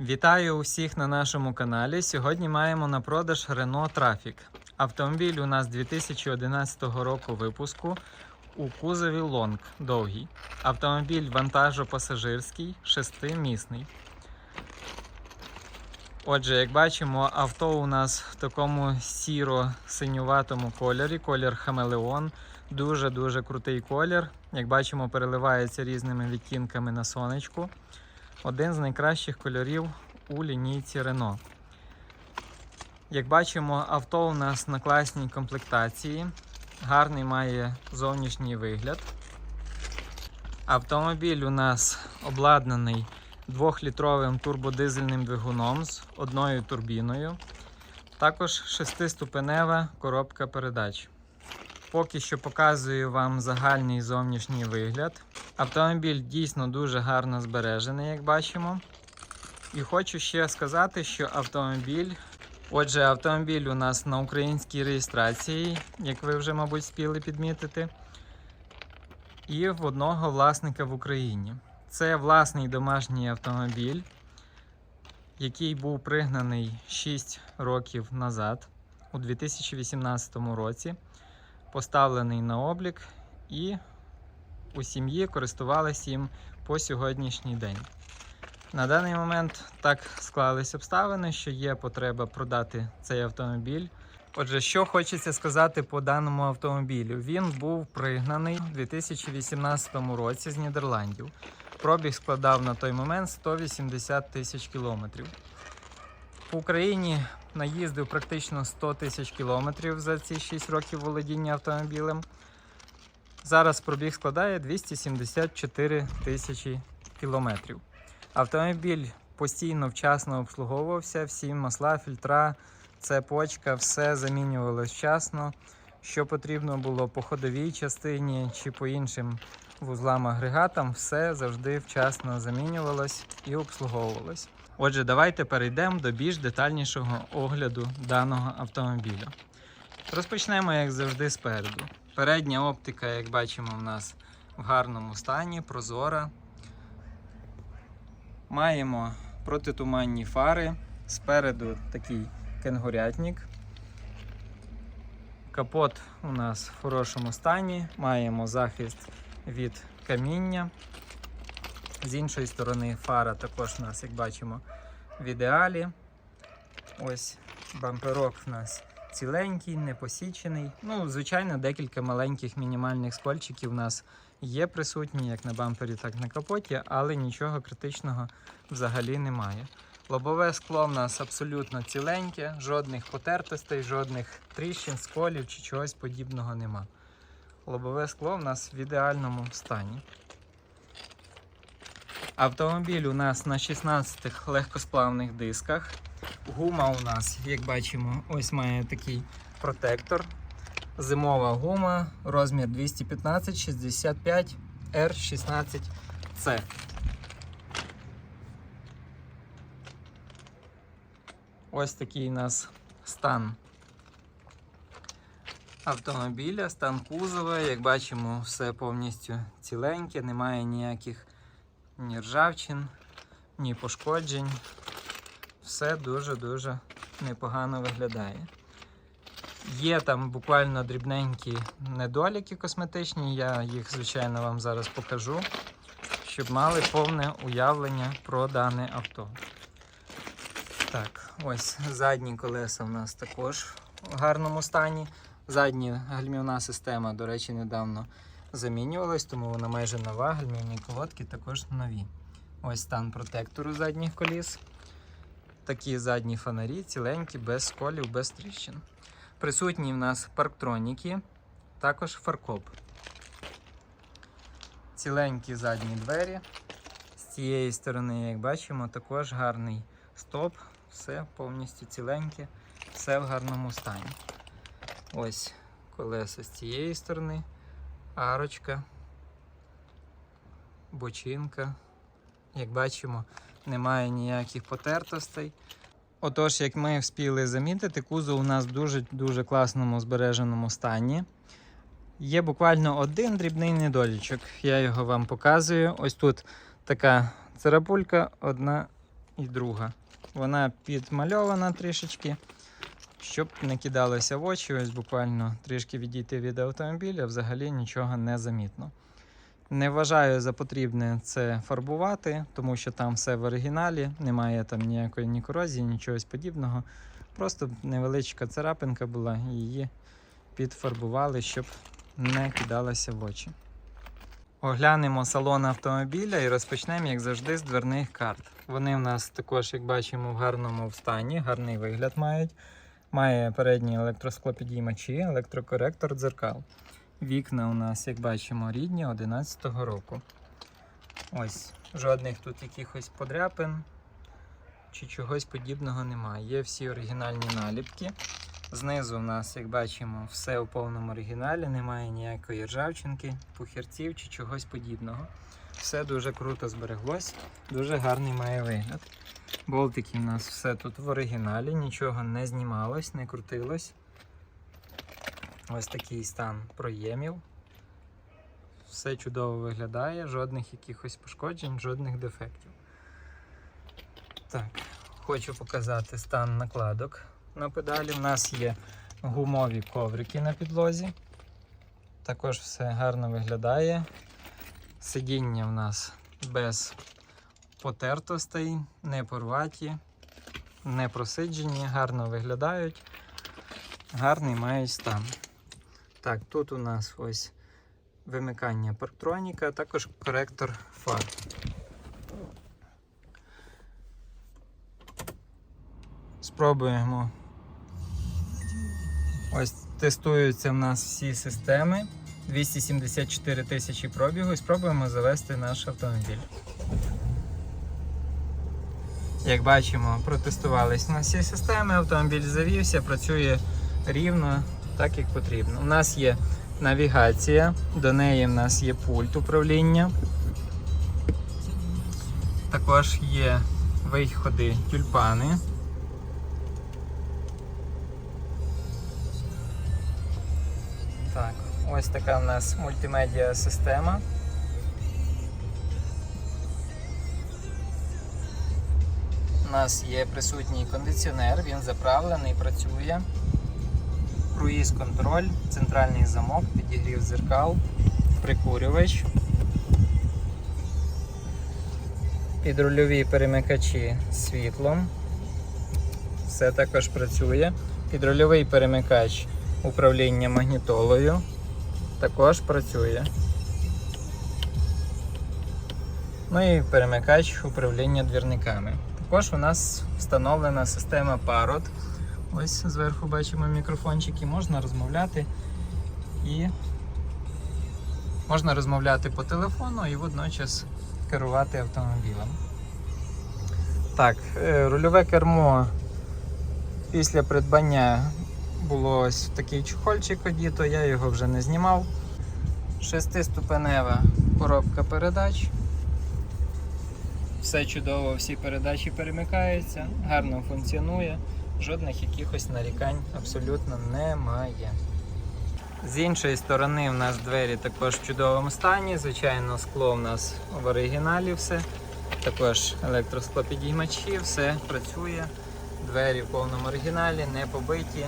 Вітаю усіх на нашому каналі. Сьогодні маємо на продаж Renault Trafic. Автомобіль у нас 2011 року випуску у кузові Long довгий. Автомобіль вантажо-пасажирський, шестимісний. Отже, як бачимо, авто у нас в такому сіро-синюватому кольорі, колір Хамелеон. Дуже-дуже крутий колір. Як бачимо, переливається різними відтінками на сонечку. Один з найкращих кольорів у лінійці Renault. Як бачимо, авто у нас на класній комплектації. Гарний має зовнішній вигляд. Автомобіль у нас обладнаний 2-літровим турбодизельним двигуном з одною турбіною. Також шестиступенева коробка передач. Поки що показую вам загальний зовнішній вигляд. Автомобіль дійсно дуже гарно збережений, як бачимо. І хочу ще сказати, що автомобіль. Отже, автомобіль у нас на українській реєстрації, як ви вже, мабуть, спіли підмітити. І в одного власника в Україні. Це власний домашній автомобіль, який був пригнаний 6 років назад, у 2018 році, поставлений на облік і у сім'ї користувалися їм по сьогоднішній день. На даний момент так склались обставини, що є потреба продати цей автомобіль. Отже, що хочеться сказати по даному автомобілю. Він був пригнаний у 2018 році з Нідерландів. Пробіг складав на той момент 180 тисяч кілометрів. В Україні наїздив практично 100 тисяч кілометрів за ці 6 років володіння автомобілем. Зараз пробіг складає 274 тисячі кілометрів. Автомобіль постійно вчасно обслуговувався, всі масла, фільтра, цепочка, все замінювалось вчасно. Що потрібно було по ходовій частині чи по іншим вузлам агрегатам, все завжди вчасно замінювалось і обслуговувалось. Отже, давайте перейдемо до більш детальнішого огляду даного автомобіля. Розпочнемо, як завжди, спереду. Передня оптика, як бачимо, у нас в гарному стані, прозора. Маємо протитуманні фари. Спереду такий кенгурятник. Капот у нас в хорошому стані. Маємо захист від каміння. З іншої сторони фара також у нас, як бачимо, в ідеалі. Ось бамперок у нас ціленький, не посічений. Ну, звичайно, декілька маленьких мінімальних скольчиків у нас є присутні, як на бампері, так і на капоті, але нічого критичного взагалі немає. Лобове скло в нас абсолютно ціленьке, жодних потертостей, жодних тріщин, сколів чи чогось подібного нема. Лобове скло в нас в ідеальному стані. Автомобіль у нас на 16 легкосплавних дисках. Гума у нас, як бачимо, ось має такий протектор. Зимова гума, розмір 215 65 R16C. Ось такий у нас стан автомобіля, стан кузова. Як бачимо, все повністю ціленьке, немає ніяких ні ржавчин, ні пошкоджень. Все дуже-дуже непогано виглядає. Є там буквально дрібненькі недоліки косметичні, я їх, звичайно, вам зараз покажу, щоб мали повне уявлення про дане авто. Так, ось задні колеса у нас також в гарному стані. Задня гальмівна система, до речі, недавно замінювалась, тому вона майже нова. Гальмівні колодки також нові. Ось стан протектору задніх коліс. Такі задні фонарі, ціленькі, без сколів, без тріщин. Присутні в нас парктроніки, також фаркоп. Ціленькі задні двері. З цієї сторони, як бачимо, також гарний стоп, все повністю ціленьке, все в гарному стані. Ось колеса з цієї сторони, арочка, бочинка. Як бачимо, немає ніяких потертостей. Отож, як ми вспіли замітити, кузов у нас в дуже-дуже класному збереженому стані. Є буквально один дрібний недолічок. Я його вам показую. Ось тут така царапулька, одна і друга. Вона підмальована трішечки, щоб не кидалося в очі. Ось буквально трішки відійти від автомобіля, взагалі нічого не замітно. Не вважаю за потрібне це фарбувати, тому що там все в оригіналі, немає там ніякої ні корозії, нічого подібного. Просто невеличка царапинка була, і її підфарбували, щоб не кидалося в очі. Оглянемо салон автомобіля і розпочнемо, як завжди, з дверних карт. Вони в нас також, як бачимо, в гарному стані, гарний вигляд мають. Має передні електросклопідіймачі, електрокоректор дзеркал. Вікна у нас, як бачимо, рідні 11-го року. Ось, жодних тут якихось подряпин чи чогось подібного немає. Є всі оригінальні наліпки. Знизу у нас, як бачимо, все у повному оригіналі, немає ніякої ржавчинки, пухірців чи чогось подібного. Все дуже круто збереглось, дуже гарний має вигляд. Болтики у нас все тут в оригіналі, нічого не знімалось, не крутилось. Ось такий стан проємів. Все чудово виглядає, жодних якихось пошкоджень, жодних дефектів. Так, хочу показати стан накладок на педалі. У нас є гумові коврики на підлозі. Також все гарно виглядає. Сидіння в нас без потертостей, не порваті, не просиджені, гарно виглядають. Гарний мають стан. Так, тут у нас ось вимикання парктроніка, також коректор фар. Спробуємо. Ось тестуються в нас всі системи. 274 тисячі пробігу і спробуємо завести наш автомобіль. Як бачимо, протестувались на всі системи, автомобіль завівся, працює рівно, так як потрібно. У нас є навігація, до неї в нас є пульт управління. Також є виходи тюльпани. Так, ось така в нас мультимедіа система. У нас є присутній кондиціонер, він заправлений, працює. Круїз контроль, центральний замок, підігрів дзеркал, прикурювач. Підрульові перемикачі світлом. Все також працює. Підрульовий перемикач управління магнітолою також працює. Ну і перемикач управління двірниками. Також у нас встановлена система Parrot. Ось зверху бачимо мікрофончики, можна розмовляти і можна розмовляти по телефону і водночас керувати автомобілем. Так, е, рульове кермо після придбання було ось такий чохольчик одіто, я його вже не знімав. Шестиступенева коробка передач. Все чудово, всі передачі перемикаються, гарно функціонує, жодних якихось нарікань абсолютно немає. З іншої сторони, в нас двері також в чудовому стані. Звичайно, скло в нас в оригіналі все. Також електросклопідіймачі, все працює. Двері в повному оригіналі, не побиті.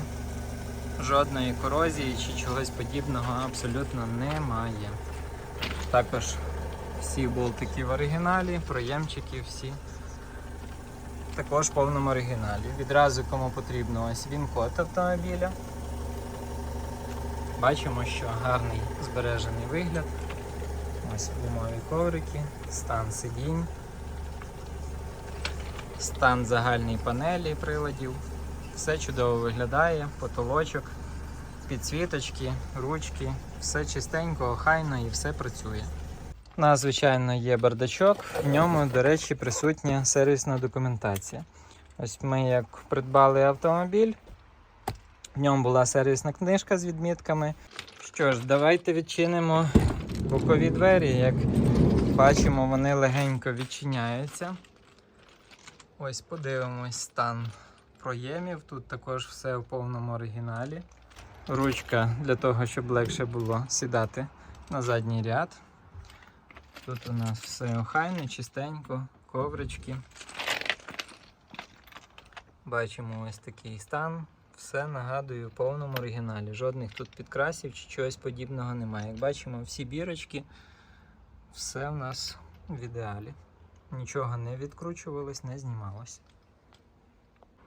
Жодної корозії чи чогось подібного абсолютно немає. Також всі болтики в оригіналі, проємчики всі. Також в повному оригіналі. Відразу кому потрібно ось він код автомобіля. Бачимо, що гарний збережений вигляд. Ось гумові коврики, стан сидінь, стан загальної панелі приладів. Все чудово виглядає, потолочок, підсвіточки, ручки, все чистенько, охайно і все працює. У нас, звичайно, є бардачок, в ньому, до речі, присутня сервісна документація. Ось ми як придбали автомобіль, в ньому була сервісна книжка з відмітками. Що ж, давайте відчинимо бокові двері. Як бачимо, вони легенько відчиняються. Ось подивимось стан проємів. Тут також все в повному оригіналі. Ручка для того, щоб легше було сідати на задній ряд. Тут у нас все охайно, чистенько, коврички. Бачимо ось такий стан. Все нагадую в повному оригіналі. Жодних тут підкрасів чи чогось подібного немає. Як бачимо, всі бірочки, все в нас в ідеалі. Нічого не відкручувалось, не знімалось.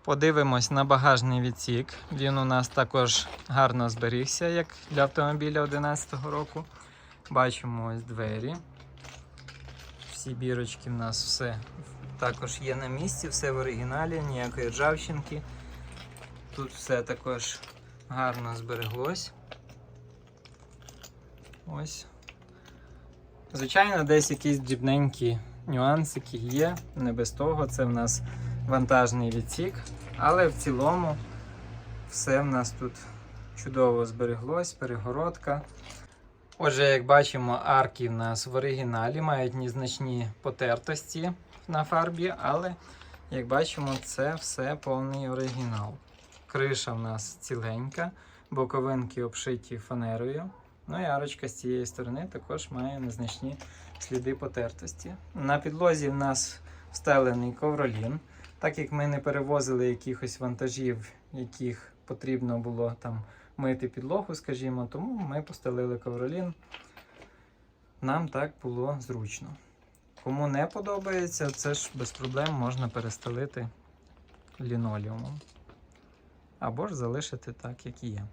Подивимось на багажний відсік. Він у нас також гарно зберігся, як для автомобіля 2011 року. Бачимо ось двері. Всі бірочки в нас все також є на місці, все в оригіналі, ніякої ржавчинки. Тут все також гарно збереглось. Ось. Звичайно, десь якісь дрібненькі нюансики є, не без того. Це в нас вантажний відсік, але в цілому все в нас тут чудово збереглось, перегородка. Отже, як бачимо, арки в нас в оригіналі мають незначні потертості на фарбі, але як бачимо, це все повний оригінал. Криша в нас ціленька, боковинки обшиті фанерою. Ну і арочка з цієї сторони також має незначні сліди потертості. На підлозі в нас встелений ковролін. Так як ми не перевозили якихось вантажів, яких потрібно було там мити підлогу, скажімо, тому ми постелили ковролін. Нам так було зручно. Кому не подобається, це ж без проблем можна перестелити лінолеумом. Або ж залишити так, як є.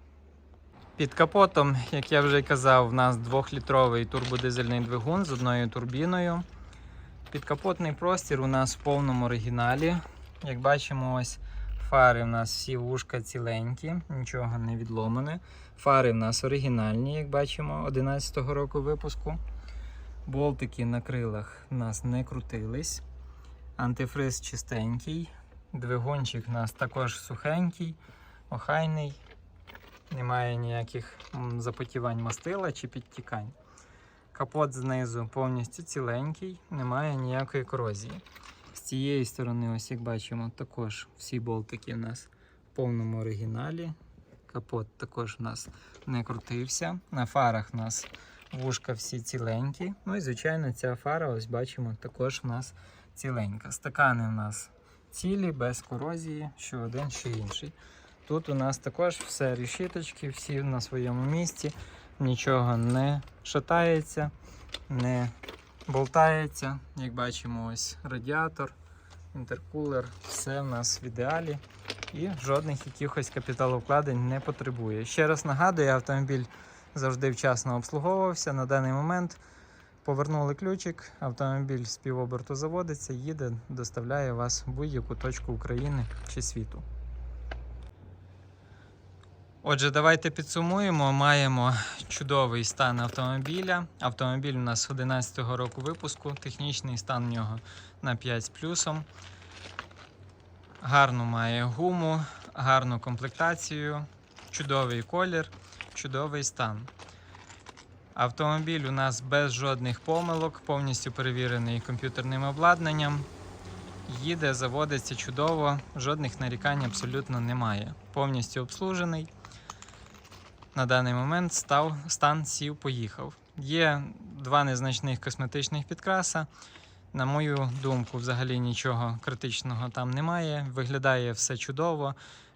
Під капотом, як я вже казав, в нас 2-літровий турбодизельний двигун з одною турбіною. Підкапотний простір у нас в повному оригіналі. Як бачимо, ось фари в нас всі вушка ціленькі, нічого не відломане. Фари в нас оригінальні, як бачимо, 11-го року випуску. Болтики на крилах у нас не крутились. Антифриз чистенький. Двигунчик у нас також сухенький, охайний. Немає ніяких запотівань мастила чи підтікань. Капот знизу повністю ціленький, немає ніякої корозії. Цієї сторони, ось як бачимо, також всі болтики у нас в повному оригіналі. Капот також у нас не крутився. На фарах у нас вушка всі ціленькі. Ну і, звичайно, ця фара, ось бачимо, також у нас ціленька. Стакани у нас цілі, без корозії, що один, що інший. Тут у нас також все рішіточки, всі на своєму місці, нічого не шатається, не болтається. Як бачимо, ось радіатор, інтеркулер, все в нас в ідеалі і жодних якихось капіталовкладень не потребує. Ще раз нагадую, автомобіль завжди вчасно обслуговувався. На даний момент повернули ключик, автомобіль з півоберту заводиться, їде, доставляє вас в будь-яку точку України чи світу. Отже, давайте підсумуємо. Маємо чудовий стан автомобіля. Автомобіль у нас 11-го року випуску, технічний стан в нього на 5 з плюсом. Гарну має гуму, гарну комплектацію, чудовий колір, чудовий стан. Автомобіль у нас без жодних помилок, повністю перевірений комп'ютерним обладнанням. Їде, заводиться чудово, жодних нарікань абсолютно немає. Повністю обслужений. На даний момент став, стан сів, поїхав. Є два незначних косметичних підкраса. На мою думку, взагалі нічого критичного там немає. Виглядає все чудово.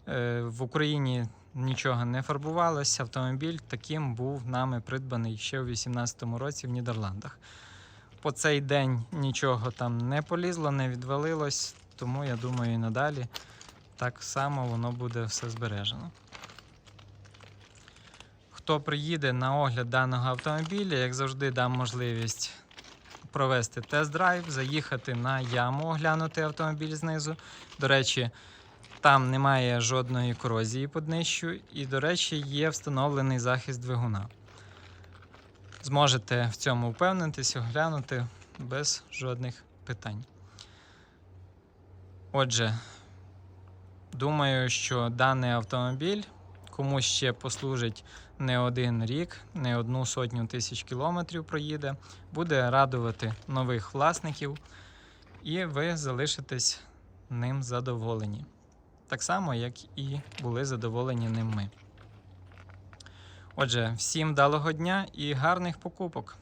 Е, В Україні нічого не фарбувалось. Автомобіль таким був нами придбаний ще у 2018 році в Нідерландах. По цей день нічого там не полізло, не відвалилось, тому я думаю, і надалі так само воно буде все збережено. Хто приїде на огляд даного автомобіля, як завжди, дам можливість провести тест-драйв, заїхати на яму, оглянути автомобіль знизу. До речі, там немає жодної корозії під днищу, і, до речі, є встановлений захист двигуна. Зможете в цьому впевнитись, оглянути без жодних питань. Отже, думаю, що даний автомобіль комусь ще послужить не один рік, не одну сотню тисяч кілометрів проїде, буде радувати нових власників, і ви залишитесь ним задоволені. Так само, як і були задоволені ним ми. Отже, всім далого дня і гарних покупок!